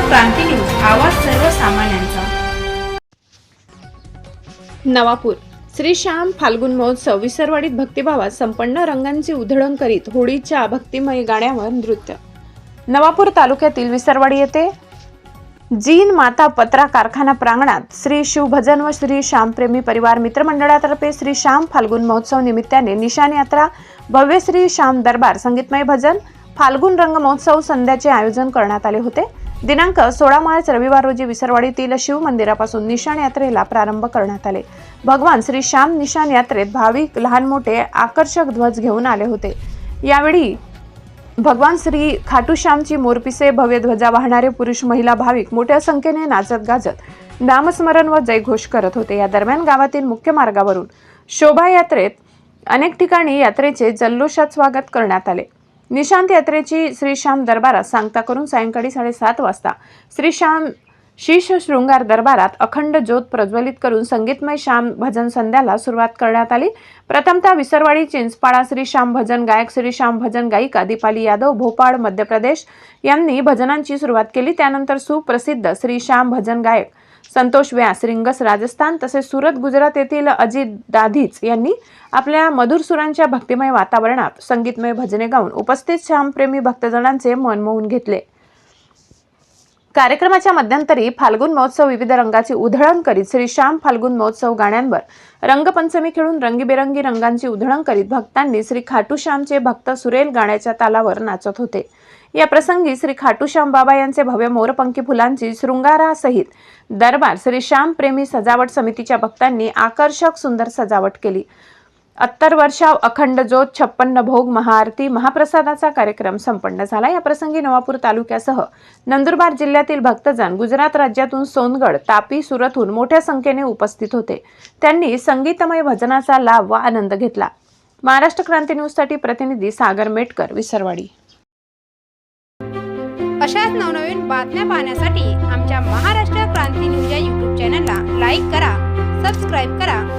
क्रांती news आवाज सर्वसामान्यांचा. नवापूर. श्री श्याम फाल्गुन महोत्सव विसरवाडीत भक्तिभावात संपन्न रंगांची उधळण करीत होळीच्या भक्तिमय गाण्यावर नृत्य. नवापूर तालुक्यातील विसरवाडी येथे जीन माता पत्रा कारखाना प्रांगणात श्री शिवभजन व श्री श्यामप्रेमी परिवार मित्रमंडळातर्फे श्री श्याम फाल्गुन महोत्सव निमित्ताने निशान यात्रा भव्य श्री श्याम दरबार संगीतमय भजन फाल्गुन रंग महोत्सव संध्याचे आयोजन करण्यात आले होते. दिनांक सोळा मार्च रविवार रोजी विसरवाडीतील शिव मंदिरापासून निशाण यात्रेला प्रारंभ करण्यात आले. भगवान श्री श्याम निशाण यात्रेत भाविक लहान मोठे आकर्षक ध्वज घेऊन आले होते. यावेळी भगवान श्री खाटूश्यामची मोरपिसे भव्य ध्वजा वाहणारे पुरुष महिला भाविक मोठ्या संख्येने नाचत गाजत नामस्मरण व जयघोष करत होते. या दरम्यान गावातील मुख्य मार्गावरून शोभायात्रेत अनेक ठिकाणी यात्रेचे जल्लोषात स्वागत करण्यात आले. निशांत यात्रेची श्रीश्याम दरबारात सांगता करून सायंकाळी साडेसात वाजता श्रीश्याम शीश शृंगार दरबारात अखंड ज्योत प्रज्वलित करून संगीतमय श्याम भजन संध्याला सुरुवात करण्यात आली. प्रथमतः विसरवाडी चिंचपाडा श्री श्याम भजन गायक श्री श्याम भजन गायिका दीपाली यादव भोपाळ मध्य प्रदेश यांनी भजनांची सुरुवात केली. त्यानंतर सुप्रसिद्ध श्री श्याम भजन गायक संतोष व्यास रिंगस राजस्थान तसेच सुरत गुजरात येथील अजित दाधीच यांनी आपल्या मधुर सुरांच्या भक्तिमय वातावरणात संगीतमय भजने गाऊन उपस्थित श्यामप्रेमी भक्तजनांचे मन मोहून घेतले. कार्यक्रमाच्या मध्यंतरी फाल्गुन महोत्सव विविध रंगाची उधळण करीत श्री श्याम फाल्गुन महोत्सव गाण्यांवर रंगपंचमी खेळून रंगीबेरंगी रंगांची उधळण करीत भक्तांनी श्री खाटूश्यामचे भक्त सुरेल गाण्याच्या तालावर नाचत होते. या प्रसंगी श्री खाटूश्याम बाबा यांचे भव्य मोरपंखी फुलांची शृंगारासहित दरबार श्री श्याम प्रेमी सजावट समितीच्या भक्तांनी आकर्षक सुंदर सजावट केली. अत्तर वर्षाव अखंड ज्योत छप्पन्न भोग महाआरती महाप्रसादाचा कार्यक्रम संपन्न झाला. या प्रसंगी नवापूर तालुक्यासह नंदुरबार जिल्ह्यातील भक्तजन गुजरात राज्यातून सोनगड तापी सुरतहून मोठ्या संख्येने उपस्थित होते. त्यांनी संगीतमय भजनाचा लाभ व आनंद घेतला. महाराष्ट्र क्रांती न्यूजसाठी प्रतिनिधी सागर मेटकर विसरवाडी. अशाच नवनवीन बातम्या पाहण्यासाठी आमच्या महाराष्ट्र क्रांती न्यूज या यूट्यूब चॅनलला लाईक करा सबस्क्राईब करा.